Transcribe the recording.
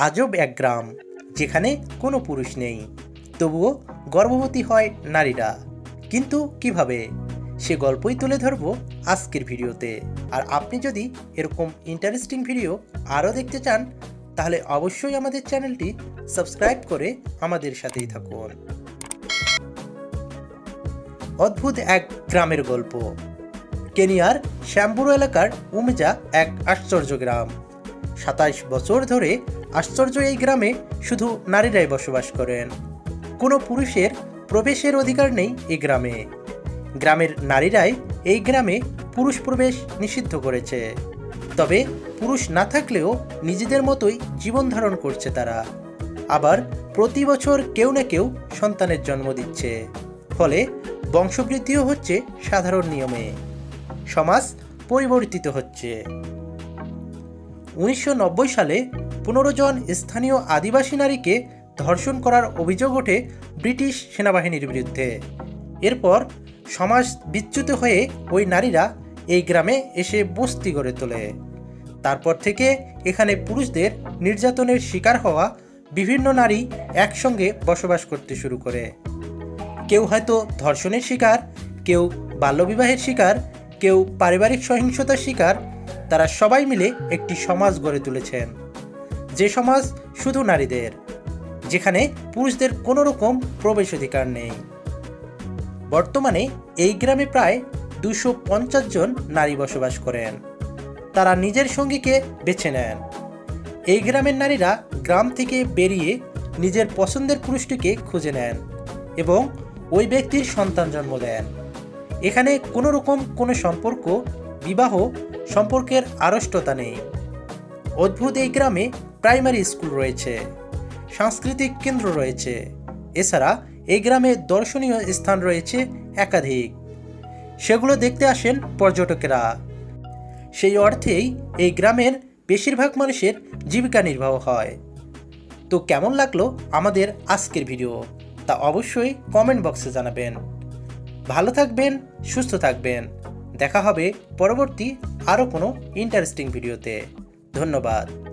আজব এক গ্রাম, যেখানে কোনো পুরুষ নেই। তবুও গর্ভবতী হয় নারীরা। কিন্তু কীভাবে? সে গল্পই তুলে ধরবো আজকের ভিডিওতে। আর আপনি যদি এরকম ইন্টারেস্টিং ভিডিও আরও দেখতে চান, তাহলে অবশ্যই আমাদের চ্যানেলটি সাবস্ক্রাইব করে আমাদের সাথেই থাকুন। অদ্ভুত এক গ্রামের গল্প। কেনিয়ার শ্যাম্বুরো এলাকার উমেজা এক আশ্চর্য গ্রাম। সাতাইশ বছর ধরে আশ্চর্য এই গ্রামে শুধু নারীরাই বসবাস করেন। কোনো পুরুষের প্রবেশের অধিকার নেই এই গ্রামে। গ্রামের নারীরাই এই গ্রামে পুরুষ প্রবেশ নিষিদ্ধ করেছে। তবে পুরুষ না থাকলেও নিজেদের মতোই জীবন ধারণ করছে তারা। আবার প্রতি বছর কেউ না কেউ সন্তানের জন্ম দিচ্ছে। ফলে বংশবৃদ্ধিও হচ্ছে সাধারণ নিয়মে। সমাজ পরিবর্তিত হচ্ছে। উনিশশো নব্বই সালে পনেরো জন স্থানীয় আদিবাসী নারীকে ধর্ষণ করার অভিযোগ ওঠে ব্রিটিশ সেনাবাহিনীর বিরুদ্ধে। এরপর সমাজ বিচ্যুত হয়ে ওই নারীরা এই গ্রামে এসে বস্তি গড়ে তোলে। তারপর থেকে এখানে পুরুষদের নির্যাতনের শিকার হওয়া বিভিন্ন নারী একসঙ্গে বসবাস করতে শুরু করে। কেউ হয়তো ধর্ষণের শিকার, কেউ বাল্যবিবাহের শিকার, কেউ পারিবারিক সহিংসতার শিকার, তারা সবাই মিলে একটি সমাজ গড়ে তুলেছেন। যে সমাজ শুধু নারীদের, যেখানে পুরুষদের কোনো রকম প্রবেশ অধিকার নেই। বর্তমানে এই গ্রামে প্রায় দুশো জন নারী বসবাস করেন। তারা নিজের সঙ্গীকে বেছে নেন। এই গ্রামের নারীরা গ্রাম থেকে বেরিয়ে নিজের পছন্দের পুরুষটিকে খুঁজে নেন এবং ওই ব্যক্তির সন্তান জন্ম দেন। এখানে কোনো রকম কোনো সম্পর্ক, বিবাহ সম্পর্কের আড়ষ্টতা নেই। অদ্ভুত এই গ্রামে প্রাইমারি স্কুল রয়েছে, সাংস্কৃতিক কেন্দ্র রয়েছে। এছাড়া এই গ্রামে দর্শনীয় স্থান রয়েছে একাধিক। সেগুলো দেখতে আসেন পর্যটকেরা। সেই অর্থেই এই গ্রামের বেশিরভাগ মানুষের জীবিকা নির্বাহ হয়। তো কেমন লাগল আমাদের আজকের ভিডিও? তা অবশ্যই কমেন্ট বক্সে জানাবেন। ভালো থাকবেন, সুস্থ থাকবেন। দেখা হবে পরবর্তী আরও কোনো ইন্টারেস্টিং ভিডিওতে ধন্যবাদ।